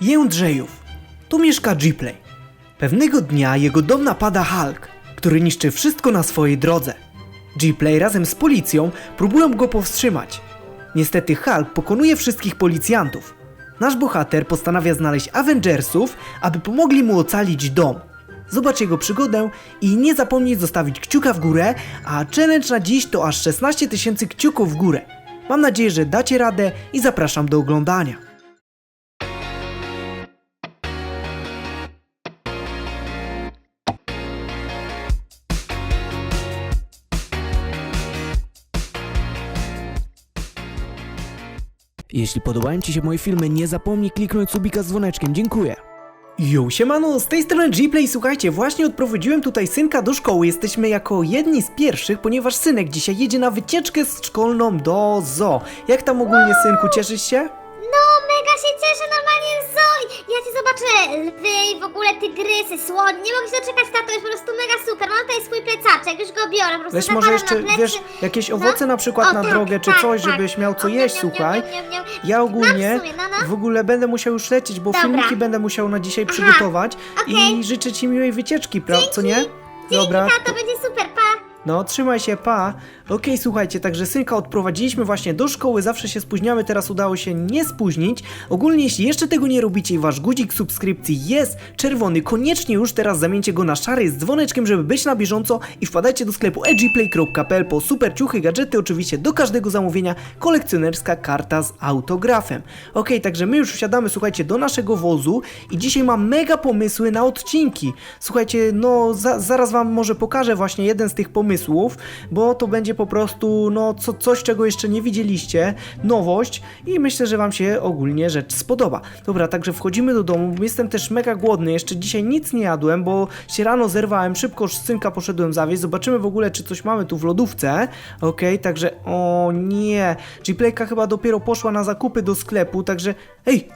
Jędrzejów. Tu mieszka Gplay. Pewnego dnia jego dom napada Hulk, który niszczy wszystko na swojej drodze. Gplay razem z policją próbują go powstrzymać. Niestety Hulk pokonuje wszystkich policjantów. Nasz bohater postanawia znaleźć Avengersów, aby pomogli mu ocalić dom. Zobacz jego przygodę i nie zapomnij zostawić kciuka w górę, a challenge na dziś to aż 16 tysięcy kciuków w górę. Mam nadzieję, że dacie radę i zapraszam do oglądania. Jeśli podobają Ci się moje filmy, nie zapomnij kliknąć subika z dzwoneczkiem. Dziękuję. Yo, siemano, z tej strony Gplay, słuchajcie, właśnie odprowadziłem tutaj synka do szkoły, jesteśmy jako jedni z pierwszych, ponieważ synek dzisiaj jedzie na wycieczkę szkolną do zoo. Jak tam ogólnie, synku, cieszysz się? No, mega się cieszę, normalnie Zoe! Ja cię zobaczę, lwy i w ogóle tygrysy, słoń, nie mogę się doczekać, tato, jest po prostu mega super. Mam już go biorę, po prostu Weź może jeszcze, na plecy. wiesz, jakieś owoce na przykład O, na tak, drogę, czy tak, coś, tak. żebyś miał co O, jeść, niam, słuchaj. niam, niam, niam. Ja ogólnie Mam w sumie, no, no. w ogóle będę musiał już lecieć, bo Dobra. filmiki będę musiał na dzisiaj przygotować i życzę Ci miłej wycieczki, pra- co nie? Dzięki, tato, będzie! No, trzymaj się, pa. Okej, słuchajcie, także synka odprowadziliśmy właśnie do szkoły, zawsze się spóźniamy, teraz udało się nie spóźnić. Ogólnie, jeśli jeszcze tego nie robicie i wasz guzik subskrypcji jest czerwony, koniecznie już teraz zamieńcie go na szary z dzwoneczkiem, żeby być na bieżąco i wpadajcie do sklepu edgyplay.pl po super ciuchy, gadżety, oczywiście do każdego zamówienia kolekcjonerska karta z autografem. Okej, także my już wsiadamy, słuchajcie, do naszego wozu i dzisiaj mam mega pomysły na odcinki. Słuchajcie, no za, zaraz wam może pokażę właśnie jeden z tych pomysłów, bo to będzie po prostu no co, coś, czego jeszcze nie widzieliście, nowość i myślę, że wam się ogólnie rzecz spodoba. Dobra, także wchodzimy do domu, jestem też mega głodny, jeszcze dzisiaj nic nie jadłem, bo się rano zerwałem, szybko synka poszedłem zawieźć, zobaczymy w ogóle, czy coś mamy tu w lodówce. Okej, także o nie, Gplayka chyba dopiero poszła na zakupy do sklepu, także ej,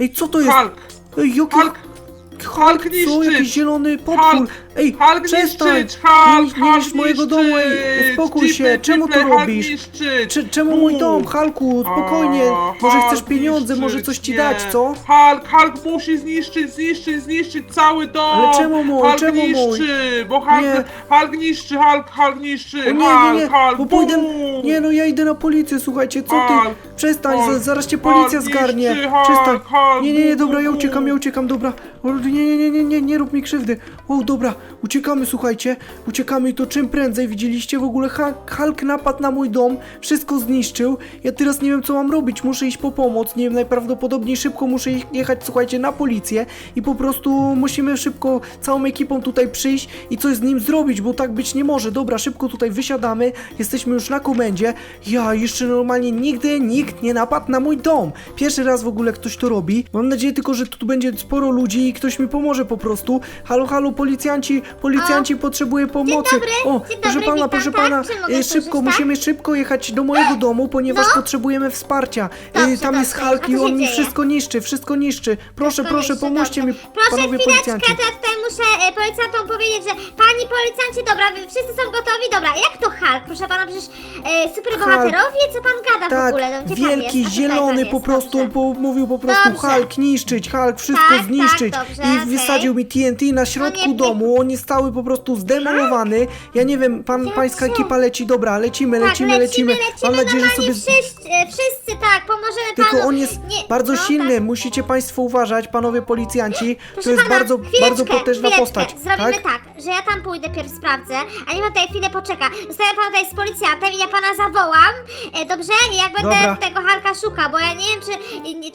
ej, co to jest? Hulk! Ej, jaki... Hulk! Hulk Co? niszczyć! Jakiś zielony potwór! Hulk! Ej, Hulk przestań! niszczyć! Hulk! nie, nie niszcz Hulk mojego niszczyć! domu, ej! Uspokój się! Czemu to Hulk robisz? niszczyć! Cze- czemu mój dom, Halku? Spokojnie! O, Może Hulk chcesz pieniądze, może coś ci dać, co? Hulk, Hulk musi zniszczyć, zniszczyć, zniszczyć cały dom! Ale czemu mój? Hulk Czemu mój? niszczy, bo Hulk, Nie. Hulk niszczy, Hulk, Hulk niszczy! O nie, nie, nie! Hulk, Hulk, Bo pójdę... bum! Nie no, ja idę na policję, słuchajcie, co ty? Hulk, Przestań, Hulk, za- zaraz cię Hulk policja niszczy, zgarnie! Hulk, Przestań! Hulk, Nie, nie, nie, dobra, ja bum, uciekam, ja uciekam, dobra! O, Nie, nie, nie, nie, nie, nie rób mi krzywdy! O, dobra, uciekamy, słuchajcie, uciekamy i to czym prędzej, widzieliście? W ogóle Hulk, napadł na mój dom, wszystko zniszczył, ja teraz nie wiem, co mam robić, muszę iść po pomoc, nie wiem, najprawdopodobniej szybko muszę jechać, słuchajcie, na policję i po prostu musimy szybko całą ekipą tutaj przyjść i coś z nim zrobić, bo tak być nie może. Dobra, szybko tutaj wysiadamy, jesteśmy już na komendzie. Ja jeszcze normalnie nigdy nikt nie napadł na mój dom. Pierwszy raz w ogóle ktoś to robi. Mam nadzieję tylko, że tu będzie sporo ludzi i ktoś mi pomoże po prostu. Halo, halo, policjanci, policjanci, potrzebuję pomocy. dobry, o, dzień proszę dobry, pana, witam, proszę tak? pana, mogę e, szybko, służyć, tak? musimy szybko jechać do mojego domu, ponieważ No. potrzebujemy wsparcia. E, Dobrze, Tam jest dobrze. Hulk A i co się on mi dzieje? wszystko niszczy, wszystko niszczy. Proszę, Wszystko proszę, niszczy, pomóżcie mi, dobrze. Proszę panowie chwileczkę, policjanci. tutaj muszę e, policjantom powiedzieć, że pani policjanci, dobra, wy wszyscy są gotowi, dobra, jak to Hulk? Proszę pana, przecież e, super bohaterowie, co pan gada w Tak, ogóle? No, gdzie pan wielki, jest? A tutaj zielony jest, po prostu, dobrze. on po, mówił po prostu Dobrze. Hulk niszczyć, Hulk wszystko Tak, tak, zniszczyć dobrze, i okej. wysadził mi TNT na środku nie- nie- domu, on jest cały po prostu zdemolowany, ja nie wiem, pan, pańska co? ekipa leci, dobra, lecimy, Tak, lecimy, lecimy, mam nadzieję, że normalnie sobie... wszyscy, e, wszyscy, tak, pomożemy Tylko panu. on jest Nie, bardzo no, silny, Tak. musicie państwo uważać, panowie policjanci, to Proszę jest pana, bardzo, chwileczkę, bardzo potężna chwileczkę. postać, Zrobimy tak? tak? że ja tam pójdę, pierw sprawdzę, a nie pan tutaj chwilę poczeka. Zostawiam pana tutaj z policjantem i ja pana zawołam, e, dobrze? I jak będę Dobra. tego Harka szukał, bo ja nie wiem, czy,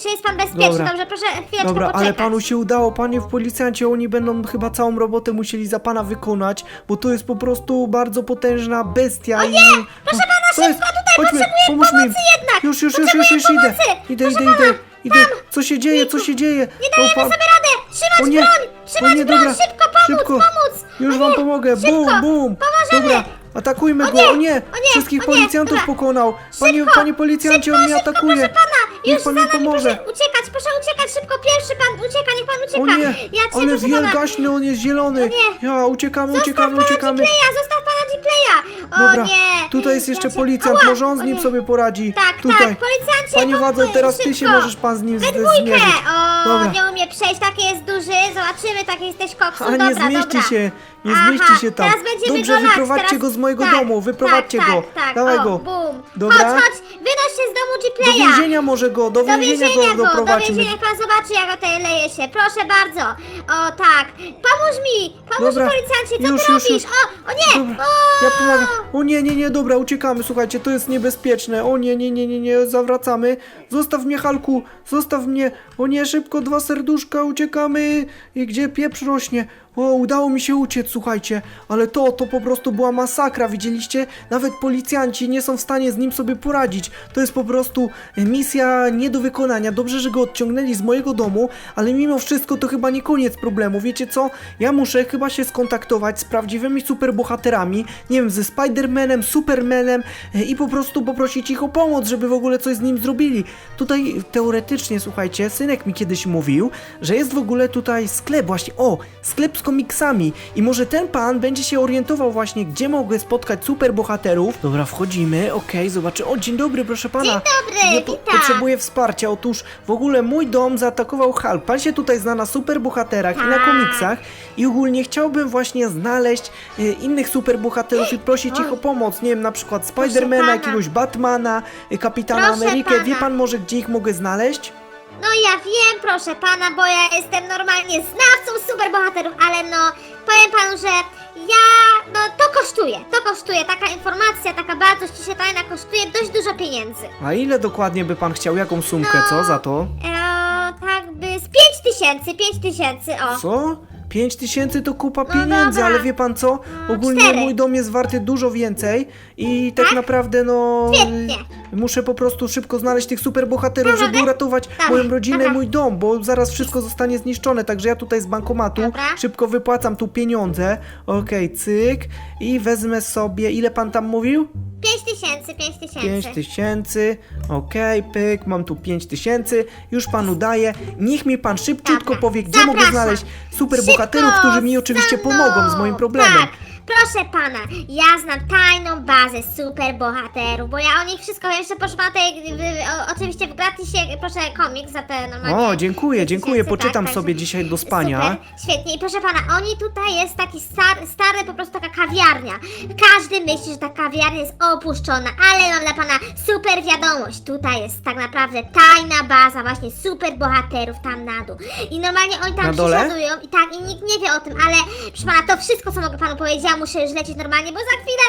czy jest pan bezpieczny, Dobra. dobrze? Proszę chwileczkę Dobra, poczekać. ale panu się udało, panie w policjancie, oni będą chyba całą robotę musieli za pana wykonać, bo to jest po prostu bardzo potężna bestia i... Proszę pana, szybko, tutaj potrzebuję pomóż mi. pomocy jednak, Już, już, już, potrzebuję już, już idę. pomocy. Idę, Proszę idę, idę, idę. Co się dzieje, co się dzieje? Nie dajemy O, pan- sobie radę! Trzymać O nie, broń! Trzymać o nie, broń! dobra, Szybko pomóc, szybko. pomóc! Już O wam nie, pomogę, szybko, bum, bum. Pomożemy! Dobra, atakujmy go, nie, o nie, o nie, wszystkich o nie, policjantów dobra. pokonał. Panie, Szybko, panie policjancie, szybko, on mnie szybko, atakuje. Proszę pana, Niech już pan za mi nami, pomoże. proszę uciekać, proszę uciekać, szybko, pierwszy pan ucieka, niech pan O ucieka. nie, ja cię ale wielgaśny, on jest zielony. nie. Ja, uciekamy, Zostaw uciekamy, pana uciekamy. Zostaw pana Gplaya! O Dobra, nie! tutaj jest jeszcze Ja cię- policjant, Ała, może on z o nim nie. sobie poradzi. Tak, tutaj. tak, policjancie, Panie władzo, pomóżmy, teraz ty się szybko. możesz pan z nim z- dwójkę! zmierzyć. O Dobra. nie umie przejść, taki jest duży, zobaczymy, taki jesteś koksu, A dobra, nie zmieści dobra. się, nie Aha, zmieści się tam. teraz będziemy Dobrze, go lać, wyprowadźcie teraz- go z mojego tak, domu, wyprowadźcie tak, go. Tak, tak, Dawaj o, go. Bum. Dobra. Chodź, chodź, wynoś się z domu Do więzienia może go, do Do więzienia więzienia go go, doprowadźmy. więzienia, pan zobaczy jak o tej leje się, proszę bardzo. O tak, pomóż mi, pomóż Dobra, policjancie, co już, ty już, robisz? już. O, o nie, Dobra, o! ja pomagam. O nie, nie, nie, dobra, uciekamy, słuchajcie, to jest niebezpieczne. O nie, nie, nie, nie, nie, zawracamy. Zostaw mnie, Halku, zostaw mnie. O nie, szybko, dwa serduszka, uciekamy. I gdzie pieprz rośnie? O, udało mi się uciec, słuchajcie, ale to, to po prostu była masakra, widzieliście? Nawet policjanci nie są w stanie z nim sobie poradzić. To jest po prostu misja nie do wykonania. Dobrze, że go odciągnęli z mojego domu, ale mimo wszystko to chyba nie koniec problemu. Wiecie co? Ja muszę chyba się skontaktować z prawdziwymi superbohaterami, nie wiem, ze Spider-Manem, Supermanem e, i po prostu poprosić ich o pomoc, żeby w ogóle coś z nim zrobili. Tutaj teoretycznie, słuchajcie, synek mi kiedyś mówił, że jest w ogóle tutaj sklep właśnie, o, sklep komiksami i może ten pan będzie się orientował właśnie, gdzie mogę spotkać superbohaterów. Dobra, wchodzimy, okej, zobaczy. O, dzień dobry, proszę pana. Dzień dobry, witam. Potrzebuję wsparcia. Otóż w ogóle mój dom zaatakował Hulk. Pan się tutaj zna na superbohaterach i na Tak. komiksach i ogólnie chciałbym właśnie znaleźć e, innych superbohaterów i prosić ich o pomoc. Nie wiem, na przykład Spidermana, pana. jakiegoś Batmana, e, Kapitana Proszę Amerykę. Wie pana. pan może, gdzie ich mogę znaleźć? No ja wiem, proszę pana, bo ja jestem normalnie znawcą superbohaterów, ale no, powiem panu, że ja, no to kosztuje, to kosztuje, taka informacja, taka bardzo ściśle tajna kosztuje dość dużo pieniędzy. A ile dokładnie by pan chciał? Jaką sumkę, No. co za to? Eee, tak by z 5 tysięcy, 5 tysięcy, o. Co? 5 tysięcy to kupa No pieniędzy, dobra. ale wie pan co? No, Ogólnie cztery. mój dom jest warty dużo więcej i tak, Tak? naprawdę no... Świetnie. Muszę po prostu szybko znaleźć tych superbohaterów, żeby uratować Dobra, moją rodzinę, dobra. mój dom, bo zaraz wszystko zostanie zniszczone, także ja tutaj z bankomatu Dobra. szybko wypłacam tu pieniądze. Okej, cyk i wezmę sobie, ile pan tam mówił? 5 tysięcy, 5 5 tysięcy. tysięcy, okej, pyk, mam tu 5 tysięcy, już panu daję. Niech mi pan szybciutko Dobra, powie, gdzie mogę zapraszam. znaleźć superbohaterów, Szybko, którzy mi oczywiście za pomogą z moim problemem. Tak, proszę pana, ja znam tajną bazę superbohaterów, bo ja o nich wszystko wiem, jeszcze proszę pana, tutaj, wy, o, oczywiście w gratisie, proszę komiks za te normalnie. O, dziękuję, dziękuję, tysięcy, poczytam tak, sobie dzisiaj do spania. Super, świetnie. I proszę pana, oni tutaj jest taki stary, stary po prostu taka kawiarnia. Każdy myśli, że ta kawiarnia jest opuszczona, ale mam dla pana super wiadomość. Tutaj jest tak naprawdę tajna baza właśnie super bohaterów tam na dół. I normalnie oni tam Na dole? przysiadują i tak, i nikt nie wie o tym, ale proszę pana, to wszystko, co mogę panu powiedzieć, ja muszę już lecieć normalnie, bo za chwilę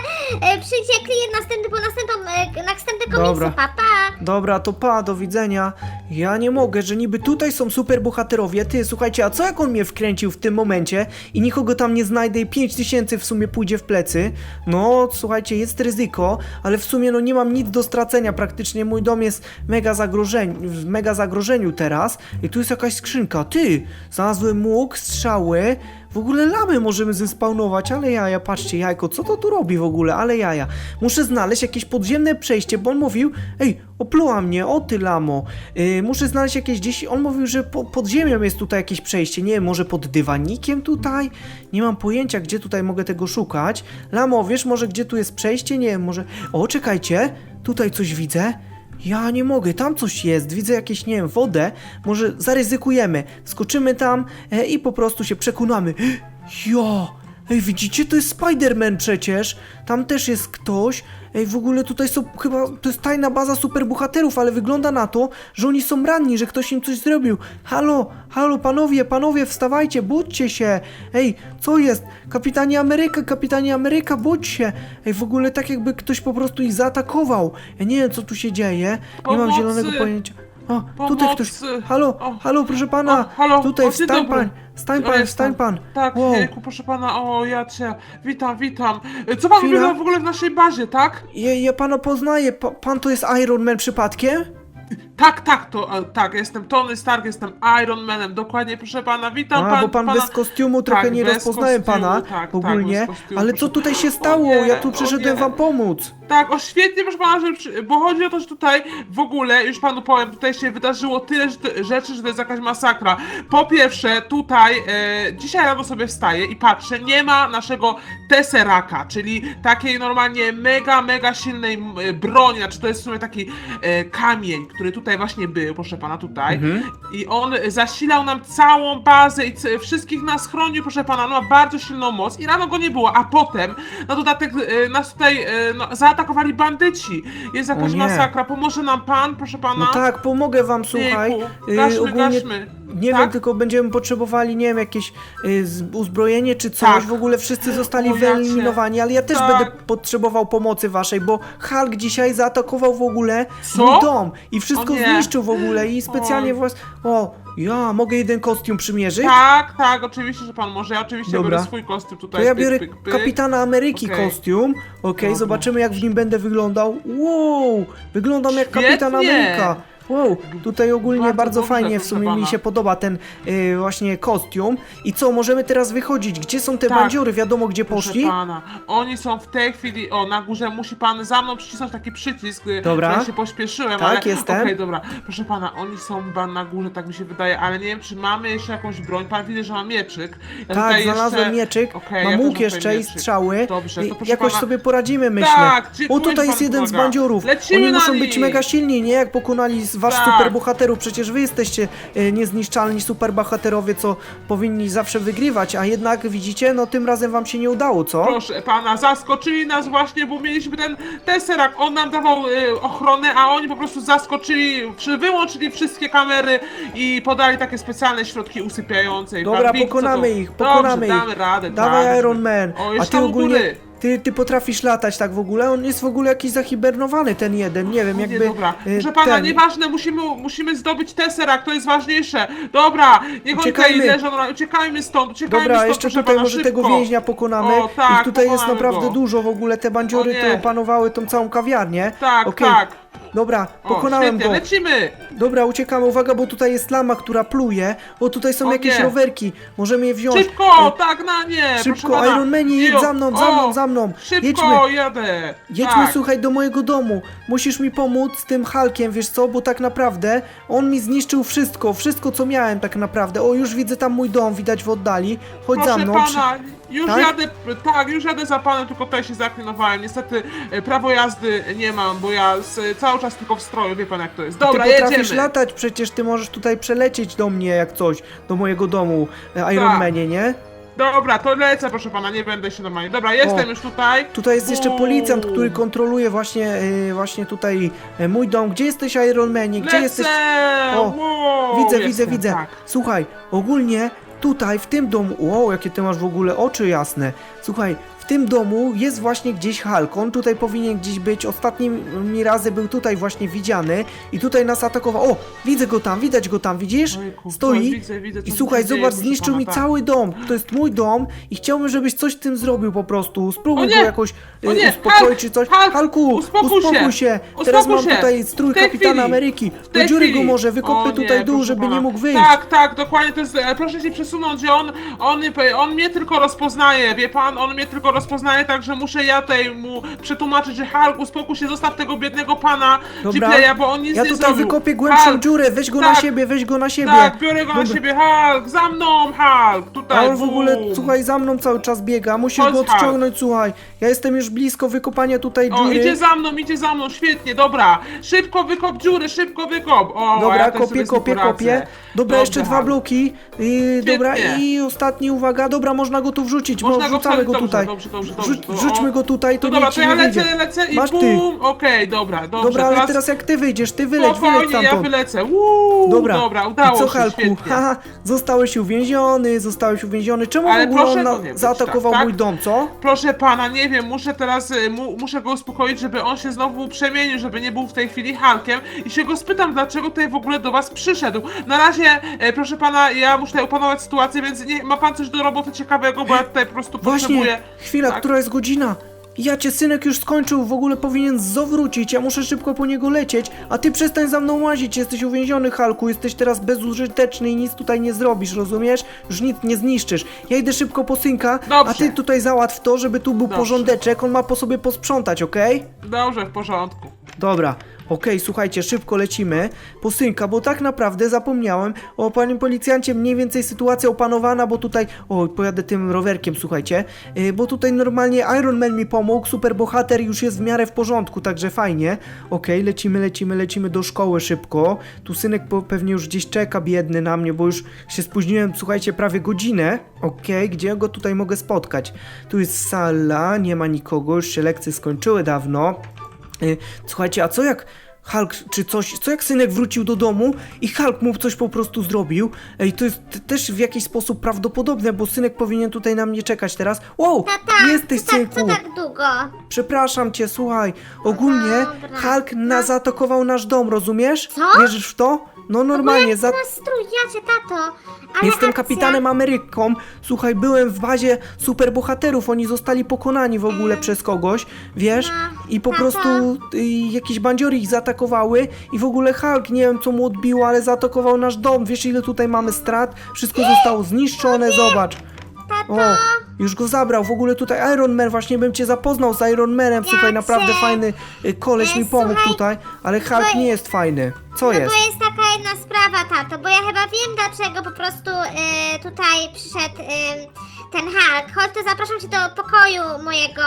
e, przyjdzie klient następny po następną, e, następne komiksy, Dobra. pa, pa. Dobra, to pa, do widzenia. Ja nie mogę, że niby tutaj są superbohaterowie. Ty, słuchajcie, a co jak on mnie wkręcił w tym momencie i nikogo tam nie znajdę i 5 tysięcy w sumie pójdzie w plecy? No, słuchajcie, jest ryzyko, ale w sumie no nie mam nic do stracenia. Praktycznie mój dom jest mega zagrożeń, w mega zagrożeniu teraz. I tu jest jakaś skrzynka. Ty, znalazłem łuk, strzały. W ogóle lamy możemy zespawnować, ale jaja, patrzcie, jajko, co to tu robi w ogóle, ale jaja. Muszę znaleźć jakieś podziemne przejście, bo on mówił, ej, opluła mnie, o ty lamo. Yy, muszę znaleźć jakieś gdzieś, on mówił, że po, pod ziemią jest tutaj jakieś przejście, nie wiem, może pod dywanikiem tutaj? Nie mam pojęcia, gdzie tutaj mogę tego szukać. Lamo, wiesz może, gdzie tu jest przejście? Nie wiem, może... O, czekajcie, tutaj coś widzę. Ja nie mogę, tam coś jest, widzę jakieś, nie wiem, wodę, może zaryzykujemy, skoczymy tam e, i po prostu się przekonamy. Jo, ej, widzicie, to jest Spider-Man przecież, tam też jest ktoś, ej, w ogóle tutaj są chyba, to jest tajna baza superbohaterów, ale wygląda na to, że oni są ranni, że ktoś im coś zrobił. Halo, halo, panowie, panowie, wstawajcie, budźcie się, ej, co jest? Kapitanie Ameryka, kapitanie Ameryka, budź się, ej, w ogóle tak jakby ktoś po prostu ich zaatakował, ja nie wiem, co tu się dzieje, nie mam Pomocy! zielonego pojęcia. O, tutaj ktoś. Pomocy! Halo, O, halo, proszę pana! o, halo, tutaj o, dzień wstań dobry. pan! Stań O, pan, jestem. wstań pan! Tak, Wow. jejku, proszę pana, o ja cię, witam, witam. E, Co pan Chwila. w ogóle w naszej bazie, tak? Ja, ja pana poznaję, pa, pan to jest Iron Man przypadkiem? Tak, tak, to, e, tak, jestem Tony Stark, jestem Iron Manem, dokładnie, proszę pana, witam A, pan, bo pan pana... bez kostiumu trochę Tak, nie bez rozpoznałem kostiumu, pana tak, tak, ogólnie. bez kostiumu, ale co proszę tutaj się stało? Nie, ja tu o przyszedłem nie. wam pomóc. Tak, o świetnie, proszę pana, że, przy- bo chodzi o to, że tutaj w ogóle, już panu powiem, tutaj się wydarzyło tyle rzeczy, że to jest jakaś masakra. Po pierwsze, tutaj, e, dzisiaj rano sobie wstaję i patrzę, nie ma naszego Tesseraka, czyli takiej normalnie mega, mega silnej m, e, broni, znaczy to jest w sumie taki e, kamień, który tutaj tutaj właśnie był, proszę pana, tutaj. Mhm. I on zasilał nam całą bazę i wszystkich nas chronił, proszę pana, no ma bardzo silną moc i rano go nie było, a potem na dodatek e, nas tutaj e, no, zaatakowali bandyci. Jest jakaś nie. masakra, pomoże nam pan, proszę pana? No tak, pomogę wam, słuchaj. Jejku, Y, gaśmy, ogólnie gaśmy. Nie Tak? wiem, tylko będziemy potrzebowali, nie wiem, jakieś y, z- uzbrojenie czy coś. Tak. W ogóle wszyscy zostali cię- wyeliminowani, ale ja też Tak. będę potrzebował pomocy waszej, bo Hulk dzisiaj zaatakował w ogóle Co? mój dom i wszystko O nie. zniszczył w ogóle i specjalnie was... O, ja mogę jeden kostium przymierzyć? Tak, tak, oczywiście, że pan może. Ja oczywiście Dobra. biorę swój kostium tutaj. To ja pyk, biorę pyk, pyk. Kapitana Ameryki Okej. kostium. Okej, Dobra. zobaczymy jak w nim będę wyglądał. Wow, wyglądam jak Świetnie. Kapitan Ameryka. Wow, tutaj ogólnie bardzo, Bardzo fajnie, w sumie mi się podoba ten y, właśnie kostium. I co, możemy teraz wychodzić? Gdzie są te Tak. bandziory? Wiadomo gdzie Proszę poszli? pana, oni są w tej chwili, o na górze musi pan za mną przycisnąć taki przycisk, y, Dobra. ja się pośpieszyłem, Tak, ale jestem. okej, dobra, proszę pana, oni są ban na górze, tak mi się wydaje, ale nie wiem, czy mamy jeszcze jakąś broń, pan widzi, że ma mieczyk. Ja Tak, tutaj znalazłem jeszcze... mieczyk, Okej, mam ja też łuk mam jeszcze tutaj i mieczyk. strzały. Dobrze, I to proszę Jakoś pana- sobie poradzimy, myślę. Tak, o, dziękuję, tutaj jest pan jeden z pomaga. bandziorów. Lecimy Oni na muszą nich. być mega silni, nie? Jak pokonali z- wasz Tak. superbohaterów. Przecież wy jesteście e, niezniszczalni superbohaterowie, co powinni zawsze wygrywać, a jednak widzicie, no tym razem wam się nie udało, co? Proszę pana, zaskoczyli nas właśnie, bo mieliśmy ten Tesseract, on nam dawał y, ochronę, a oni po prostu zaskoczyli, przy, wyłączyli wszystkie kamery i podali takie specjalne środki usypiające. I Dobra, pan Big, co pokonamy to- ich, pokonamy Dobrze, ich. damy radę, Dawaj tak. Iron Man. O, A jeszcze ty tam u ogólnie, góry. Ty, ty potrafisz latać tak w ogóle? On jest w ogóle jakiś zahibernowany ten jeden, nie wiem, Nie, jakby... dobra. e, Proszę pana, ten- nieważne, musimy, musimy zdobyć Tesseract, to jest ważniejsze. Dobra, niech oni tutaj Uciekajmy. leżą, no, uciekajmy stąd, uciekajmy Dobra, stąd, jeszcze proszę tutaj pana, może tego szybko. więźnia pokonamy. O, tak, Ich tutaj jest pokonamy naprawdę go. dużo w ogóle, te bandziory O nie. to opanowały tą całą kawiarnię. Tak, Okej, tak. Dobra, O, pokonałem świetnie, go. lecimy. Dobra, uciekamy, uwaga, bo tutaj jest lama, która pluje. O, tutaj są O jakieś nie. rowerki, możemy je wziąć. Szybko, E, tak na nie! Szybko. Iron Manie, jedź za mną, za o, mną, za mną. Szybko, Jedźmy. jadę! Jedźmy, tak. słuchaj, do mojego domu. Musisz mi pomóc z tym Hulkiem, wiesz co? Bo tak naprawdę on mi zniszczył wszystko, wszystko co miałem tak naprawdę. O, już widzę tam mój dom, widać w oddali. Chodź Proszę za mną. pana, już Tak? jadę, tak, już jadę za panem, tylko tutaj się zaklinowałem. Niestety e, prawo jazdy nie mam, bo ja z, cały czas tylko w stroju, wie pan jak to jest. Dobra, ty potrafisz jedziemy! latać, przecież ty możesz tutaj przelecieć do mnie jak coś, do mojego domu, e, Tak. Manie, nie? Dobra, to lecę, proszę pana, nie będę się normalnie. Dobra, jestem już tutaj. Tutaj jest jeszcze policjant, który kontroluje właśnie, e, właśnie tutaj e, mój dom. Gdzie jesteś Iron Manie? Gdzie Lecę! jesteś? O, Wow, Widzę, jestem, widzę, widzę. Tak. Słuchaj, ogólnie tutaj w tym domu, wow, jakie ty masz w ogóle oczy jasne. Słuchaj, w tym domu jest właśnie gdzieś Hulk. On tutaj powinien gdzieś być. Ostatnimi razy był tutaj właśnie widziany i tutaj nas atakował. O, widzę go tam, widać go tam, widzisz? Ojku, Stoi. widzę, widzę, co I tu słuchaj, się dzieje, zobacz, proszę zniszczył pana, mi tak. cały dom. To jest mój dom i chciałbym, żebyś coś z tym zrobił po prostu. Spróbuj nie! go jakoś e, nie! uspokoić Hulk! czy coś. Hulk! Hulku, Uspokój się! Teraz Uspokój mam się! tutaj strój W tej kapitana chwili! Ameryki. W Do tej dziury chwili. go może, wykopmy O nie, tutaj dół, proszę żeby pana. nie mógł wyjść. Tak, tak, dokładnie, to jest, e, proszę się przesunąć, on, on, on mnie tylko rozpoznaje, wie pan, on mnie tylko rozpoznaje, także muszę ja tutaj mu przetłumaczyć, że Hulk, uspokój się, zostaw tego biednego pana Dobra. Bo on nic Ja nie tutaj zrobił. wykopię głębszą Hulk, dziurę, weź go na tak. siebie, weź go na siebie. Tak, biorę go na Dobra. siebie, Hulk, za mną, Hulk, A tutaj, on w ogóle, bum. słuchaj, za mną cały czas biega, musisz Chodź, go Hulk. odciągnąć, słuchaj. Ja jestem już blisko wykopania tutaj O, dziury. idzie za mną, idzie za mną, świetnie, dobra. Szybko wykop dziury, szybko wykop. O, Dobra, ja też kopię, sobie z tym kopię, poradzę. kopię. Dobra, jeszcze dwa bloki. Yy, dobra, i ostatni, uwaga, dobra, można go tu wrzucić, Można bo go wrzucamy wsadzić, go dobrze, tutaj. dobrze, dobrze, Wrzuć- dobrze, to- Wrzućmy o. go tutaj, to No dobra, nic to ja nie lecę, wyjdzie. lecę i Masz ty. bum, okej, dobra, dobrze. Dobra, ale teraz jak ty wyjdziesz, ty wyleć, wyleć Spokojnie, ja wylecę, Uuu, Dobra, dobra, udało I co się, Halku? świetnie. Haha, zostałeś uwięziony, zostałeś uwięziony. Czemu Ale w ogóle proszę on na- to nie być, zaatakował tak, tak? mój dom, co? Proszę pana, nie wiem, muszę teraz, y, mu, muszę go uspokoić, żeby on się znowu przemienił, żeby nie był w tej chwili Hulkiem i się go spytam, dlaczego tutaj w ogóle do was przyszedł. Na razie, e, proszę pana, ja muszę tutaj opanować sytuację, więc nie, ma pan coś do roboty ciekawego, bo ja tutaj po prostu potrzebuję... Chwila, tak? która jest godzina? Ja cię synek już skończył, w ogóle powinien zawrócić, ja muszę szybko po niego lecieć, a ty przestań za mną łazić, jesteś uwięziony Halku, jesteś teraz bezużyteczny i nic tutaj nie zrobisz, rozumiesz? Już nic nie zniszczysz. Ja idę szybko po synka, a Dobrze. ty tutaj załatw to, żeby tu był Dobrze. porządeczek, on ma po sobie posprzątać, okej? Dobrze, w porządku. Dobra, Okej, słuchajcie, szybko lecimy po synka, bo tak naprawdę zapomniałem. O, panie policjancie, mniej więcej sytuacja opanowana, bo tutaj... O, pojadę tym rowerkiem, słuchajcie. Yy, bo tutaj normalnie Iron Man mi pomógł, super bohater już jest w miarę w porządku, także fajnie. Okej, lecimy, lecimy, lecimy do szkoły szybko. Tu synek pewnie już gdzieś czeka biedny na mnie, bo już się spóźniłem, słuchajcie, prawie godzinę. Okej, gdzie go tutaj mogę spotkać? Tu jest sala, nie ma nikogo, już się lekcje skończyły dawno. Y, Słuchajcie, a co jak Hulk, czy coś, co jak synek wrócił do domu i Hulk mu coś po prostu zrobił? Ej, to jest też w jakiś sposób prawdopodobne, bo synek powinien tutaj na mnie czekać teraz. Wow, Tata, jesteś co, tak, synku. co tak długo? Przepraszam cię, słuchaj, ogólnie Dobra. Hulk na, zaatakował nasz dom, rozumiesz? Co? Wierzysz w to? No normalnie, za... za... strój, ja cię, tato. Ale Jestem akcja... kapitanem Ameryką. Słuchaj, byłem w bazie superbohaterów. Oni zostali pokonani w ogóle przez kogoś, wiesz? I po tato. prostu y, jakieś bandziory ich zaatakowały i w ogóle Hulk, nie wiem co mu odbiło, ale zaatakował nasz dom. Wiesz ile tutaj mamy strat? Wszystko zostało zniszczone, zobacz. Tato, O, już go zabrał. W ogóle tutaj Iron Man, właśnie bym cię zapoznał z Iron Manem. Słuchaj, naprawdę fajny y, koleś mi pomógł tutaj, ale Hulk nie jest fajny. Co no jest? bo jest taka jedna sprawa, tato, bo ja chyba wiem dlaczego po prostu y, tutaj przyszedł y, ten Hulk. Chodź, to zapraszam cię do pokoju mojego.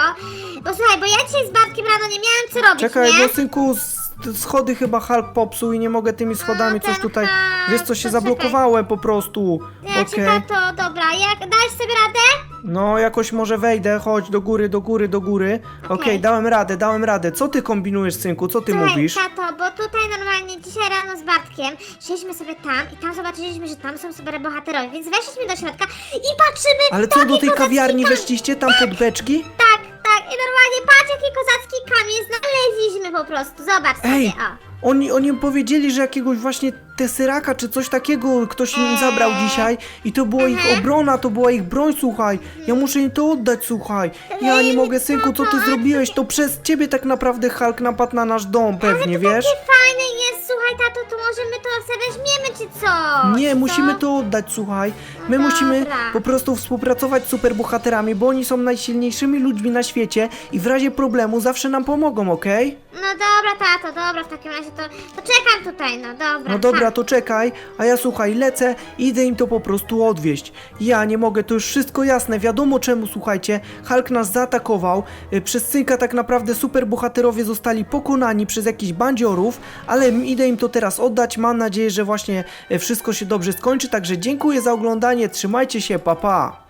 Bo słuchaj, bo ja dzisiaj z Bartkiem rano nie miałem co robić, Czekaj, nie? bo synku, s- schody chyba Hulk popsuł i nie mogę tymi schodami A, coś ten tutaj. Hulk, Wiesz co, się to zablokowałem po prostu. Ja Okej. tato, dobra, jak dałeś sobie radę? No, jakoś może wejdę, chodź do góry, do góry, do góry. Okej, Okej. dałem radę, dałem radę. Co ty kombinujesz, synku? Co ty Słuchaj, mówisz? tato, bo tutaj normalnie dzisiaj rano z Bartkiem szliśmy sobie tam i tam zobaczyliśmy, że tam są super bohaterowie, więc weszliśmy do środka i patrzymy, Ale co, do tej kozacki kawiarni kamień. weszliście tam pod beczki? Tak, tak, i normalnie patrz jaki kozacki kamień znaleźliśmy po prostu, zobacz Ej, sobie, o. Oni, oni powiedzieli, że jakiegoś właśnie tesyraka czy coś takiego ktoś im zabrał dzisiaj i to była ich Mhm. obrona, to była ich broń, słuchaj. Ja muszę im to oddać, słuchaj. Ja nie mogę, synku, co ty zrobiłeś? To przez ciebie tak naprawdę Hulk napadł na nasz dom, pewnie, wiesz? Takie fajne jest, słuchaj tato, to może my to sobie weźmiemy czy co? Nie, co? musimy to oddać, słuchaj. My No musimy dobra. po prostu współpracować z superbohaterami, bo oni są najsilniejszymi ludźmi na świecie i w razie problemu zawsze nam pomogą, okej? No dobra tato, dobra, w takim razie to, to czekam tutaj, no dobra. No dobra, to czekaj, a ja słuchaj, lecę idę im to po prostu odwieźć. Ja nie mogę, to już wszystko jasne, wiadomo czemu, słuchajcie, Hulk nas zaatakował, y, przez synka tak naprawdę superbohaterowie zostali pokonani przez jakichś bandziorów, ale idę im to teraz oddać, mam nadzieję, że właśnie y, wszystko się dobrze skończy, także dziękuję za oglądanie, trzymajcie się, pa pa!